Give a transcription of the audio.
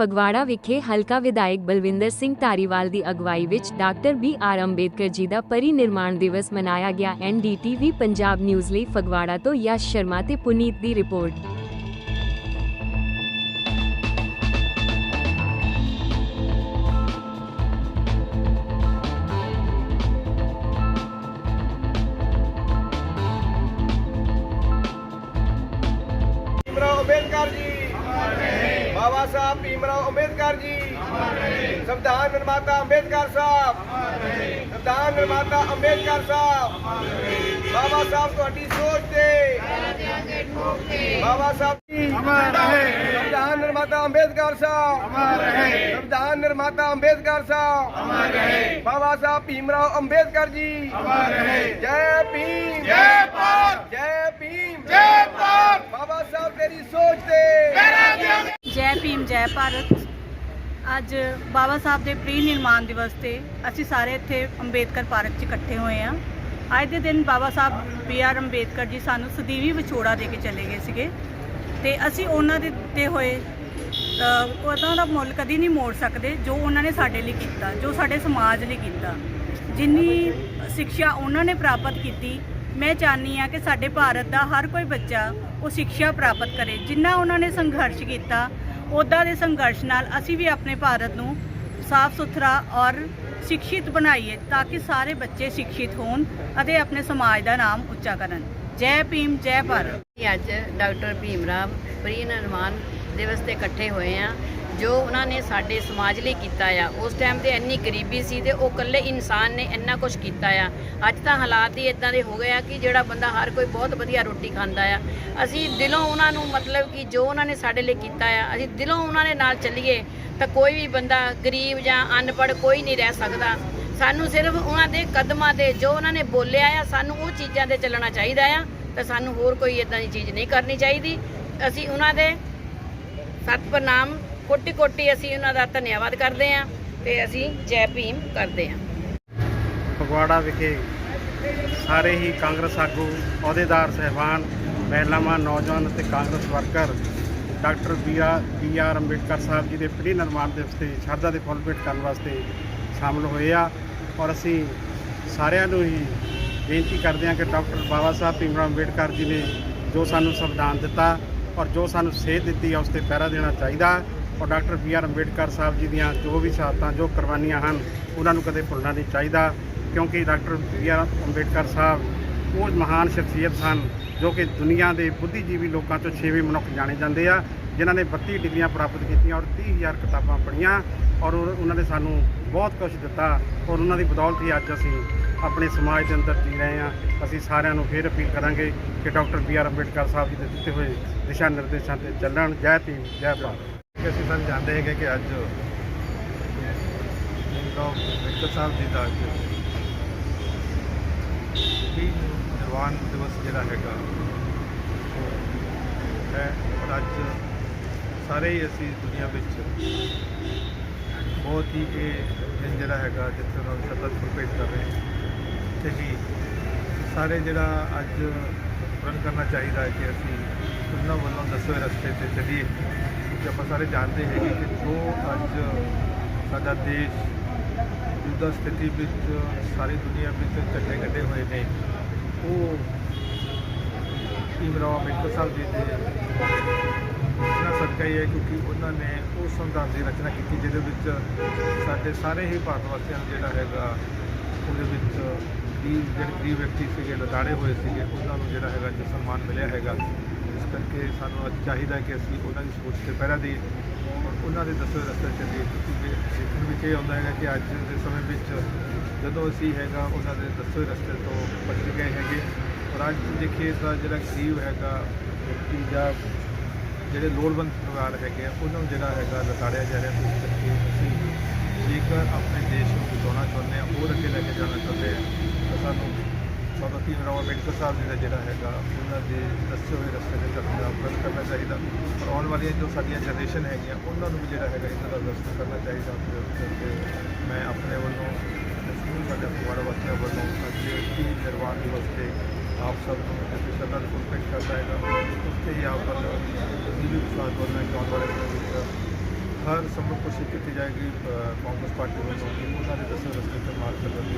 ਫਗਵਾੜਾ ਵਿਖੇ ਹਲਕਾ ਵਿਧਾਇਕ ਬਲਵਿੰਦਰ ਸਿੰਘ ਧਾਰੀਵਾਲ ਦੀ ਅਗਵਾਈ ਵਿੱਚ ਡਾਕਟਰ ਬੀ ਆਰ ਅੰਬੇਦਕਰ ਜੀ ਦਾ ਪਰਿਨਿਰਮਾਣ ਦਿਵਸ ਮਨਾਇਆ ਗਿਆ। ਐਨਡੀਟੀਵੀ, ਪੰਜਾਬ ਨਿਊਜ਼ ਲਈ ਫਗਵਾੜਾ ਤੋਂ ਯਸ਼ ਸ਼ਰਮਾ ਤੇ ਪੁਨੀਤ ਦੀ ਰਿਪੋਰਟ। ਬਾਬਾ ਸਾਹਿਬ ਭੀਮਰਾਓ ਅੰਬੇਦਕਰ ਜੀ ਸੰਵਿਧਾਨ ਨਿਰਮਾਤਾ ਅੰਬੇਦਕਰ ਸਾਹਿਬ ਸੰਵਿਧਾਨ ਨਿਰਮਾਤਾ ਅੰਬੇਦਕਰ ਸਾਹਿਬ ਬਾਬਾ ਸਾਹਿਬ ਤੁਹਾਡੀ ਸੋਚ ਤੇ ਬਾਬਾ ਸਾਹਿਬ ਜੀ ਅਮਰ ਰਹੇ ਸੰਵਿਧਾਨ ਨਿਰਮਾਤਾ ਅੰਬੇਦਕਰ ਸਾਹਿਬ ਅਮਰ ਰਹੇ ਸੰਵਿਧਾਨ ਨਿਰਮਾਤਾ ਅੰਬੇਦਕਰ ਸਾਹਿਬ ਅਮਰ ਰਹੇ ਬਾਬਾ ਸਾਹਿਬ ਭੀਮਰਾਓ ਅੰਬੇਦਕਰ ਜੀ ਅਮਰ ਰਹੇ ਜੈ ਭੀਮ ਭੀਮ ਜੈ ਭਾਰਤ। ਅੱਜ ਬਾਬਾ ਸਾਹਿਬ ਦੇ ਪ੍ਰੀ ਨਿਰਮਾਣ ਦਿਵਸ ਤੇ ਅਸੀਂ ਸਾਰੇ ਇੱਥੇ ਅੰਬੇਦਕਰ ਪਾਰਕ 'ਚ ਇਕੱਠੇ ਹੋਏ ਹਾਂ। ਅੱਜ ਦੇ ਦਿਨ ਬਾਬਾ ਸਾਹਿਬ ਬੀ ਆਰ ਅੰਬੇਦਕਰ ਜੀ ਸਾਨੂੰ ਸਦੀਵੀ ਵਿਛੋੜਾ ਦੇ ਕੇ ਚਲੇ ਗਏ ਸੀਗੇ ਤੇ ਅਸੀਂ ਉਹਨਾਂ ਦੇ ਦਿੱਤੇ ਹੋਏ ਅ, ਦਾ ਮੁੱਲ ਕਦੀ ਨਹੀਂ ਮੋੜ ਸਕਦੇ ਜੋ ਉਹਨਾਂ ਨੇ ਸਾਡੇ ਲਈ ਕੀਤਾ ਜੋ ਸਾਡੇ ਸਮਾਜ ਲਈ ਕੀਤਾ। ਜਿੰਨੀ ਸਿੱਖਿਆ ਉਹਨਾਂ ਨੇ ਪ੍ਰਾਪਤ ਕੀਤੀ ਮੈਂ ਚਾਹਨੀ ਆ ਕਿ ਸਾਡੇ ਭਾਰਤ ਦਾ ਹਰ ਕੋਈ ਬੱਚਾ ਉਹ ਸਿੱਖਿਆ ਪ੍ਰਾਪਤ ਕਰੇ। ਜਿੰਨਾ ਉਹਨਾਂ ਨੇ ਸੰਘਰਸ਼ ਕੀਤਾ ਉੱਦਾਂ ਦੇ ਸੰਘਰਸ਼ ਨਾਲ ਅਸੀਂ ਵੀ ਆਪਣੇ ਭਾਰਤ ਨੂੰ ਸਾਫ਼ ਸੁਥਰਾ ਔਰ ਸਿੱਖਿਤ ਬਣਾਈਏ ਤਾਂ ਕਿ ਸਾਰੇ ਬੱਚੇ ਸਿੱਖਿਤ ਹੋਣ ਅਤੇ ਆਪਣੇ ਸਮਾਜ ਦਾ ਨਾਮ ਉੱਚਾ ਕਰਨ। ਜੈ ਭੀਮ, ਜੈ ਭਾਰਤ। ਅਸੀਂ ਅੱਜ ਡਾਕਟਰ ਭੀਮ ਰਾਮ ਪ੍ਰੀ ਨਿਰਮਾਣ ਦਿਵਸ ਤੇ ਇਕੱਠੇ ਹੋਏ ਆ ਜੋ ਉਹਨਾਂ ਨੇ ਸਾਡੇ ਸਮਾਜ ਲਈ ਕੀਤਾ ਆ, ਉਸ ਟਾਈਮ ਤੇ ਇੰਨੀ ਗਰੀਬੀ ਸੀ ਤੇ ਉਹ ਇਕੱਲੇ ਇਨਸਾਨ ਨੇ ਇੰਨਾ ਕੁਝ ਕੀਤਾ ਆ। ਅੱਜ ਤਾਂ ਹਾਲਾਤ ਹੀ ਇਦਾਂ ਦੇ ਹੋ ਗਏ ਆ ਕਿ ਜਿਹੜਾ ਬੰਦਾ ਹਰ ਕੋਈ ਬਹੁਤ ਵਧੀਆ ਰੋਟੀ ਖਾਂਦਾ ਆ। ਅਸੀਂ ਦਿਲੋਂ ਉਹਨਾਂ ਨੂੰ ਮਤਲਬ ਕਿ ਜੋ ਉਹਨਾਂ ਨੇ ਸਾਡੇ ਲਈ ਕੀਤਾ ਆ, ਅਸੀਂ ਦਿਲੋਂ ਉਹਨਾਂ ਦੇ ਨਾਲ ਚੱਲੀਏ ਤਾਂ ਕੋਈ ਵੀ ਬੰਦਾ ਗਰੀਬ ਜਾਂ ਅਨਪੜ੍ਹ ਕੋਈ ਨਹੀਂ ਰਹਿ ਸਕਦਾ। ਸਾਨੂੰ ਸਿਰਫ ਉਹਨਾਂ ਦੇ ਕਦਮਾਂ ਤੇ ਜੋ ਉਹਨਾਂ ਨੇ ਬੋਲਿਆ ਆ, ਸਾਨੂੰ ਉਹ ਚੀਜ਼ਾਂ ਤੇ ਚੱਲਣਾ ਚਾਹੀਦਾ ਆ ਤਾਂ ਸਾਨੂੰ ਹੋਰ ਕੋਈ ਇਦਾਂ ਦੀ ਚੀਜ਼ ਨਹੀਂ ਕਰਨੀ ਚਾਹੀਦੀ। ਅਸੀਂ ਉਹਨਾਂ ਦੇ ਸਤ ਪ੍ਰਣਾਮ ਕੋਟੀ ਕੋਟੀ ਅਸੀਂ ਉਹਨਾਂ ਦਾ ਧੰਨਵਾਦ ਕਰਦੇ ਹਾਂ ਤੇ ਅਸੀਂ ਜੈ ਭੀਮ ਕਰਦੇ ਹਾਂ। ਫਗਵਾੜਾ ਵਿਖੇ ਸਾਰੇ ਹੀ ਕਾਂਗਰਸ ਆਗੂ, ਅਹੁਦੇਦਾਰ, ਸਹਿਬਾਨ, ਮਹਿਲਾਵਾਂ, ਨੌਜਵਾਨ ਅਤੇ Congress worker doctor B R B R Ambedkar Saheb ji ਦੇ ਪ੍ਰੀ ਨਿਰਮਾਣ ਦਿਵਸ ਤੇ ਸ਼ਰਧਾ ਦੇ ਫੁੱਲ ਭੇਟ ਕਰਨ ਵਾਸਤੇ ਸ਼ਾਮਲ ਹੋਏ ਆ ਔਰ ਅਸੀਂ ਸਾਰਿਆਂ ਨੂੰ ਹੀ ਬੇਨਤੀ ਕਰਦੇ ਹਾਂ ਕਿ ਡਾਕਟਰ ਬਾਬਾ ਸਾਹਿਬ ਭੀਮਰਾਓ ਅੰਬੇਡਕਰ ਜੀ ਨੇ ਜੋ ਸਾਨੂੰ ਸੰਵਿਧਾਨ ਦਿੱਤਾ ਔਰ ਜੋ ਸਾਨੂੰ ਸੇਧ ਦਿੱਤੀ ਆ, ਉਸ ਤੇ ਪਹਿਰਾ ਦੇਣਾ ਚਾਹੀਦਾ। ਔਰ doctor B R Ambedkar Saheb ji ਦੀਆਂ ਜੋ ਵੀ ਸ਼ਹਾਦਤਾਂ ਜੋ ਕੁਰਬਾਨੀਆਂ ਹਨ, ਉਹਨਾਂ ਨੂੰ ਕਦੇ ਭੁੱਲਣਾ ਨਹੀਂ ਚਾਹੀਦਾ, ਕਿਉਂਕਿ doctor B R Ambedkar Saheb ਉਹ ਮਹਾਨ ਸ਼ਖਸੀਅਤ ਸਨ, ਜੋ ਕਿ ਦੁਨੀਆ ਦੇ ਬੁੱਧੀਜੀਵੀ ਲੋਕਾਂ ਤੋਂ ਛੇਵੇਂ ਮਨੁੱਖ ਜਾਣੇ ਜਾਂਦੇ ਆ, ਜਿਨ੍ਹਾਂ ਨੇ 32 ਡਿਗਰੀਆਂ ਪ੍ਰਾਪਤ ਕੀਤੀਆਂ ਔਰ 30000 ਕਿਤਾਬਾਂ ਪੜ੍ਹੀਆਂ ਔਰ ਉਹਨਾਂ ਨੇ ਸਾਨੂੰ ਬਹੁਤ ਕੁਝ ਦਿੱਤਾ ਔਰ ਉਹਨਾਂ ਦੀ ਬਦੌਲਤ ਹੀ ਅੱਜ ਅਸੀਂ ਆਪਣੇ ਸਮਾਜ ਦੇ ਅੰਦਰ ਜੀ ਰਹੇ ਹਾਂ। ਅਸੀਂ ਸਾਰਿਆਂ ਨੂੰ ਫੇਰ ਅਪੀਲ ਕਰਾਂਗੇ ਕਿ doctor B R Ambedkar Saheb ji ਦੇ ਦਿੱਤੇ ਹੋਏ ਦਿਸ਼ਾ ਨਿਰਦੇਸ਼ਾਂ ਤੇ ਚੱਲਣ। ਜੈ ਭੀਮ, ਜੈ ਭਾਰਤ। ਅਸੀਂ ਸਾਨੂੰ ਜਾਣਦੇ ਹੈਗੇ ਕਿ ਅੱਜ ਡਾਕਟਰ ਅੰਬੇਡਕਰ ਸਾਹਿਬ ਜੀ ਦਾ ਅੱਜ ਵੀ ਨਿਰਵਾਣ ਦਿਵਸ ਜਿਹੜਾ ਹੈਗਾ ਹੈ ਔਰ ਅੱਜ ਸਾਰੇ ਹੀ ਅਸੀਂ ਦੁਨੀਆ ਵਿੱਚ ਬਹੁਤ ਹੀ ਇਹ ਦਿਨ ਜਿਹੜਾ ਹੈਗਾ ਜਿੱਥੇ ਉਹਨਾਂ ਨੂੰ ਸ਼ਰਧਾ ਭੇਟ ਕਰ ਰਹੇ ਹਾਂ। ਤੇ ਵੀ ਸਾਰੇ ਜਿਹੜਾ ਅੱਜ ਪ੍ਰਣ ਕਰਨਾ ਚਾਹੀਦਾ ਹੈ ਕਿ ਅਸੀਂ ਉਹਨਾਂ ਵੱਲੋਂ ਦੱਸੇ ਰਸਤੇ ਤੇ ਚੱਲੀਏ। ਕਿ ਆਪਾਂ ਸਾਰੇ ਜਾਣਦੇ ਹੈਗੇ ਕਿ ਜੋ ਅੱਜ ਸਾਡਾ ਦੇਸ਼ ਜੁਦਾ ਸਥਿਤੀ ਵਿੱਚ ਸਾਰੀ ਦੁਨੀਆ ਵਿੱਚ ਝੰਡੇ ਕੱਢੇ ਹੋਏ ਨੇ, ਉਹ ਭੀਮਰਾਓ ਅੰਬੇਦਕਰ ਸਾਹਿਬ ਜੀ ਦੇ ਉਹਨਾਂ ਸਦਕਾ ਹੀ ਹੈ ਕਿਉਂਕਿ ਉਹਨਾਂ ਨੇ ਉਹ ਸੰਵਿਧਾਨ ਦੀ ਰਚਨਾ ਕੀਤੀ ਜਿਹਦੇ ਵਿੱਚ ਸਾਡੇ ਸਾਰੇ ਹੀ ਭਾਰਤ ਵਾਸੀਆਂ ਨੂੰ ਜਿਹੜਾ ਹੈਗਾ, ਉਹਦੇ ਵਿੱਚ ਗਰੀਬ, ਜਿਹੜੇ ਗਰੀਬ ਵਿਅਕਤੀ ਸੀਗੇ ਲਤਾੜੇ ਹੋਏ ਸੀਗੇ, ਉਹਨਾਂ ਨੂੰ ਜਿਹੜਾ ਹੈਗਾ ਜੋ ਸਨਮਾਨ ਮਿਲਿਆ ਹੈਗਾ। ਕਰਕੇ ਸਾਨੂੰ ਅੱਜ ਚਾਹੀਦਾ ਕਿ ਅਸੀਂ ਉਹਨਾਂ ਦੀ ਸੋਚ ਤੇ ਪਹਿਰਾ ਦੇਈਏ ਔਰ ਉਹਨਾਂ ਦੇ ਦੱਸੇ ਰਸਤੇ ਚੱਲੀਏ, ਕਿਉਂਕਿ ਸਿੱਖਣ ਵਿੱਚ ਇਹ ਆਉਂਦਾ ਹੈਗਾ ਕਿ ਅੱਜ ਦੇ ਸਮੇਂ ਵਿੱਚ ਜਦੋਂ ਅਸੀਂ ਹੈਗਾ ਉਹਨਾਂ ਦੇ ਦੱਸੇ ਰਸਤੇ ਤੋਂ ਭਟਕ ਗਏ ਹੈਗੇ। ਔਰ ਅੱਜ ਦੇਖੀਏ ਤਾਂ ਜਿਹੜਾ ਗਰੀਬ ਹੈਗਾ, ਵਿਅਕਤੀ ਜਾਂ ਜਿਹੜੇ ਲੋੜਵੰਦ ਪਰਿਵਾਰ ਹੈਗੇ ਆ, ਉਹਨਾਂ ਨੂੰ ਜਿਹੜਾ ਹੈਗਾ ਲਤਾੜਿਆ ਜਾ ਰਿਹਾ ਤੇ ਕਰਕੇ ਅਸੀਂ ਜੇਕਰ ਆਪਣੇ ਦੇਸ਼ ਨੂੰ ਬਚਾਉਣਾ ਚਾਹੁੰਦੇ ਹਾਂ, ਹੋਰ ਅੱਗੇ ਲੈ ਕੇ ਜਾਣਾ ਚਾਹੁੰਦੇ ਹਾਂ, ਤਾਂ ਸਾਨੂੰ ਬਾਬਾ ਭੀਮਰਾਓ ਅੰਬੇਡਕਰ ਸਾਹਿਬ ਜੀ ਦਾ ਜਿਹੜਾ ਹੈਗਾ, ਉਹਨਾਂ ਦੇ ਦੱਸੇ ਹੋਏ ਰਸਤੇ ਦੇ ਚੱਲਣ ਦਾ ਪ੍ਰਯਤਨ ਕਰਨਾ ਚਾਹੀਦਾ। ਔਰ ਆਉਣ ਵਾਲੀਆਂ ਜੋ ਸਾਡੀਆਂ ਜਨਰੇਸ਼ਨ ਹੈਗੀਆਂ, ਉਹਨਾਂ ਨੂੰ ਵੀ ਜਿਹੜਾ ਹੈਗਾ ਇਹਨਾਂ ਦਾ ਦਰਸ਼ਨ ਕਰਨਾ ਚਾਹੀਦਾ ਤੇ ਮੈਂ ਆਪਣੇ ਵੱਲੋਂ ਸਕੂਲ ਸਾਡੇ ਫਗਵਾੜਾ ਵਾਸੀਆਂ ਵੱਲੋਂ ਅੱਜ ਦੀ ਨਿਰਵਾਣ ਦਿਵਸ ਤੇ ਆਪ ਸਭ ਨੂੰ ਇੱਥੇ ਸ਼ਰਧਾ ਦੇ ਕਰਦਾ ਹੈਗਾ। ਉਸ ਹੀ ਆਪ ਵੱਲੋਂ ਜੀ ਵੀ ਵਿਸ਼ਵਾਸ ਕਰਨਾ ਆਉਣ ਵਾਲੇ ਸਮੇਂ ਵਿੱਚ ਹਰ ਸੰਭਵ ਕੋਸ਼ਿਸ਼ ਕੀਤੀ ਜਾਏਗੀ ਕਾਂਗਰਸ ਪਾਰਟੀ ਵੱਲੋਂ ਉਹਨਾਂ ਦੇ ਦੱਸੇ ਰਸਤੇ ਤੇ ਮਾਰਗ ਚੱਲਣ ਦੀ